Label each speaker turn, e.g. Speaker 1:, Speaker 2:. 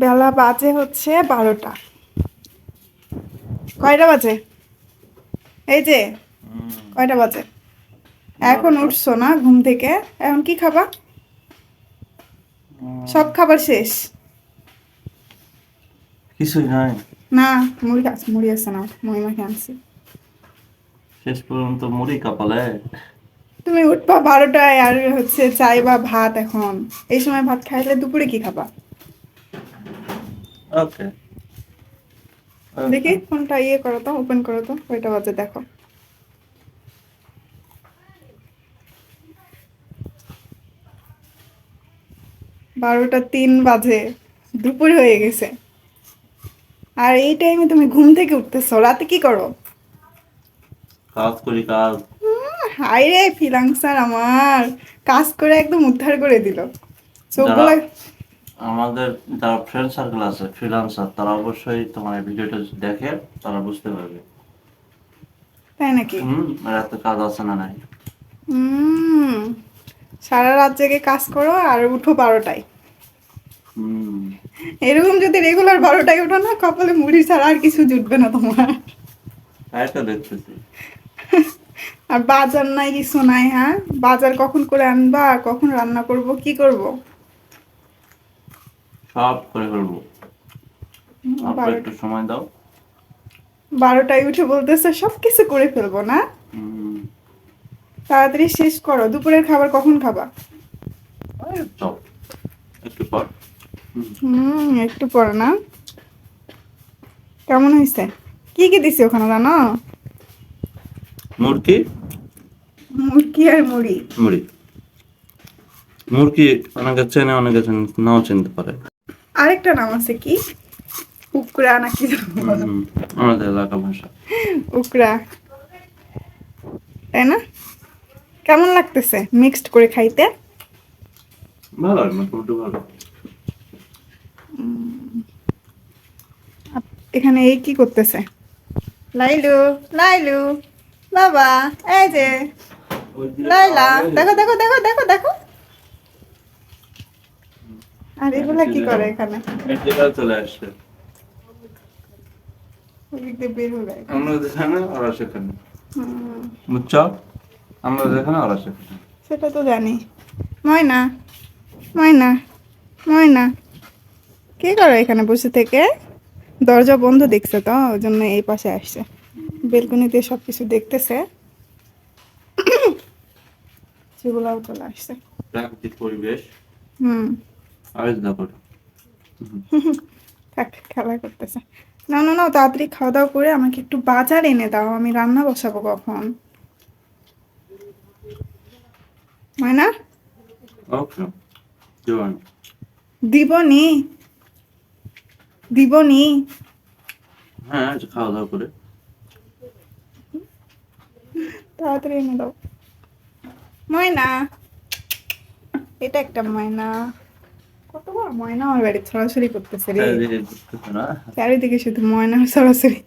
Speaker 1: বেলা বাজে হচ্ছে বারোটা। কয়টা বাজে? এই যে কয়টা বাজে? এখন উঠছো না ঘুম থেকে? এখন কি খাবা? সব খাবার শেষ?
Speaker 2: কিছুই নাই।
Speaker 1: না মুড়ি মুড়ি আছে না মুড়ি মাখে আনছি।
Speaker 2: শেষ পর্যন্ত মুড়ি কাপালে।
Speaker 1: তুমি উঠবা বারোটায় আর হচ্ছে চাই বা ভাত এখন। এই সময় ভাত খাইলে দুপুরে কি খাবা?
Speaker 2: ওকে
Speaker 1: দেখি ফোনটা ইয়ে করো তো ওপেন করো তো কয়টা বাজে দেখো। বারোটা তিন বাজে দুপুর হয়ে গেছে। আর এই টাইমে তুমি ঘুম থেকে উঠতেছো রাতে কি করো?
Speaker 2: কাজ করি কাজ।
Speaker 1: হাই রে ফিলাংসার আমার। কাজ করে একদম উদ্ধার করে দিল। চোখগুলো
Speaker 2: আমাদের যারা ফ্রেন্ড সার্কেল আছে ফ্রিলান্সার তারা অবশ্যই তোমার এই ভিডিওটা দেখে তারা বুঝতে পারবে।
Speaker 1: তাই নাকি?
Speaker 2: হুম রাতে কাজ আছে না নাই।
Speaker 1: হুম সারা রাত জেগে কাজ করো আর উঠো বারোটায়।
Speaker 2: হুম।
Speaker 1: এরকম যদি রেগুলার বারোটায় ওঠো না কপালে মুড়ি ছাড়া আর কিছু জুটবে না তোমার।
Speaker 2: দেখতেছি।
Speaker 1: আর বাজার নাই কিছু নাই হ্যাঁ? বাজার কখন করে আনবা আর কখন রান্না করব কি করব?
Speaker 2: সব করে ফেলব। আপনার একটু সময় দাও।
Speaker 1: বারোটায় উঠে বলতেছে সব কিছু করে ফেলব না? তাড়াতাড়ি শেষ করো দুপুরের খাবার কখন খাবা?
Speaker 2: একটু পর। হুম,
Speaker 1: একটু পরে না। কেমন হয়েছে কি কি দিছি ওখানে জানো?
Speaker 2: মুরগি
Speaker 1: মুরগি আর মুড়ি।
Speaker 2: মুড়ি। মুরগি অনেকে চেনে অনেকে চেনে- নাও চিনতে পারে।
Speaker 1: আরেকটা নাম আছে কি? উকরা নাকি
Speaker 2: আমাদের এলাকা ভাষা।
Speaker 1: উকরা। তাই না? কেমন লাগতেছে মিক্সড করে খাইতে?
Speaker 2: ভালো মোটামুটি ভালো।
Speaker 1: এখানে এই কি করতেছে? লাইলু লাইলু বাবা এই যে। লাইলা। দেখো দেখো দেখো দেখো দেখো। আর এগুলা কি করে এখানে?
Speaker 2: এটা চলে আসছে।
Speaker 1: বের হয়ে
Speaker 2: আমরা যেখানে ওরা সেখানে।
Speaker 1: হুম,
Speaker 2: আমরা যেখানে ওরা সেখানে।
Speaker 1: সেটা তো জানি। ময়না ময়না ময়না। কি করো এখানে বসে থেকে? দরজা বন্ধ দেখছে তো ওই জন্য এই পাশে আসছে। বেলকনিতে সব কিছু দেখতেছে। সেগুলাও চলে আসছে।
Speaker 2: প্রাকৃতিক পরিবেশ।
Speaker 1: হুম।
Speaker 2: করো।
Speaker 1: থাক খেলা করতেছে। না না না তাড়াতাড়ি খাওয়া দাওয়া করে আমাকে একটু বাজার এনে দাও আমি রান্না বসাবো কখন। ময়না?
Speaker 2: ওকে
Speaker 1: দিবনি? দিবনি?
Speaker 2: হ্যাঁ খাওয়া দাওয়া করে।
Speaker 1: তাড়াতাড়ি এনে দাও। ময়না? এটা একটা ময়না। ময়না আমার বাড়ি ছড়াছড়ি করতেছে রে।
Speaker 2: চারিদিকে না?
Speaker 1: চারিদিকে শুধু ময়না ছড়াছড়ি